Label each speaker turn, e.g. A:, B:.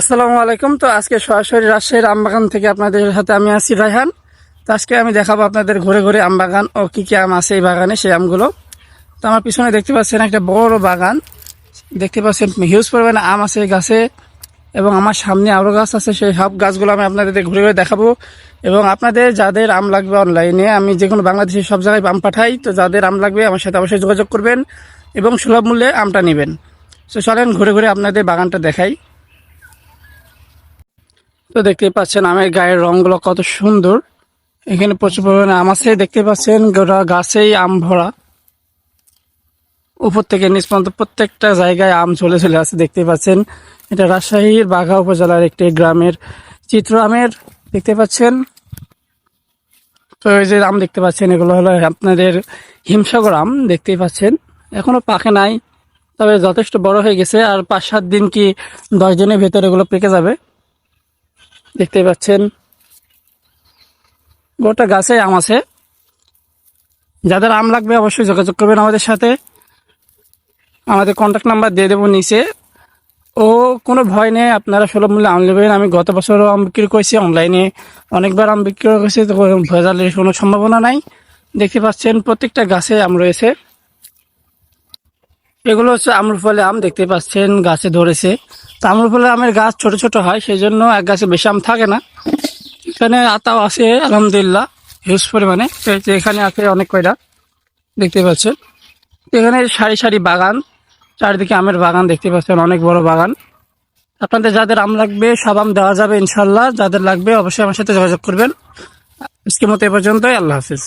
A: আসসালামু আলাইকুম। তো আজকে সরাসরি রাজশাহীর আমবাগান থেকে আপনাদের সাথে আমি আছি রায়হান। তো আজকে আমি দেখাবো আপনাদের ঘুরে ঘুরে আমবাগান ও কী কী আম আছে এই বাগানে, সেই আমগুলো। তো আমার পিছনে দেখতে পাচ্ছেন একটা বড় বাগান। দেখতে পাচ্ছেন হিউজ পরিমাণে আম আছে গাছে এবং আমার সামনে আরও গাছ আছে, সেই সব গাছগুলো আমি আপনাদের ঘুরে ঘুরে দেখাবো। এবং আপনাদের যাদের আম লাগবে অনলাইনে আমি যে কোনো বাংলাদেশের সব জায়গায় আম পাঠাই, তো যাদের আম লাগবে আমার সাথে অবশ্যই যোগাযোগ করবেন এবং সুলভ মূল্যে আমটা নেবেন। তো চলেন ঘুরে ঘুরে আপনাদের বাগানটা দেখাই। তো দেখতে পাচ্ছেন আমের গায়ের রংগুলো কত সুন্দর। এখানে প্রচুর পরিমাণে আম আছে, দেখতে পাচ্ছেন গোটা গাছেই আম ভরা। উপর থেকে নিচ পর্যন্ত প্রত্যেকটা জায়গায় আম চলে চলে আছে দেখতে পাচ্ছেন। এটা রাজশাহীর বাঘা উপজেলার একটি গ্রামের চিত্র আমের, দেখতে পাচ্ছেন। তো এই যে আম দেখতে পাচ্ছেন, এগুলো হলো আপনাদের হিমসাগর আম, দেখতেই পাচ্ছেন। এখনও পাকে নাই, তবে যথেষ্ট বড় হয়ে গেছে, আর পাঁচ সাত দিন কি দশ দিনের ভেতরে এগুলো পেকে যাবে। দেখতেই পাচ্ছেন। গোটা গাছে আম আছে। যাদের আম লাগবে অবশ্যই যোগাযোগ করবেন আমাদের সাথে। আমাদের কন্ট্যাক্ট নাম্বার দিয়ে দেবো নিচে। ও, কোনো ভয় নেই, আপনারা সুলভ মূল্যে আম নেবেন। আমি গত বছরও আম বিক্রি করেছি অনলাইনে। অনেকবার আম বিক্রি করেছি, তো ভেজালের কোনো সম্ভাবনা নাই। দেখতে পাচ্ছেন, প্রত্যেকটা গাছে আম রয়েছে। এগুলো হচ্ছে আম্রফলে আম, দেখতে পাচ্ছেন, গাছে ধরেছে। তো আম্রফলে আমের গাছ ছোট ছোট হয় সেই জন্য এক গাছে বেশি আম থাকে না। এখানে আতাও আছে, আলহামদুলিল্লাহ, হিউজ পরিমাণে। এখানে আছে অনেক কয়টা দেখতে পাচ্ছেন। এখানে সারি সারি বাগান, চারিদিকে আমের বাগান দেখতে পাচ্ছেন, অনেক বড় বাগান। আপনাদের যাদের আম লাগবে, সব আম দেওয়া যাবে ইনশাল্লাহ যাদের লাগবে, অবশ্যই আমার সাথে যোগাযোগ করবেন। আজকের মতো এ পর্যন্তই, আল্লাহ হাফিজ।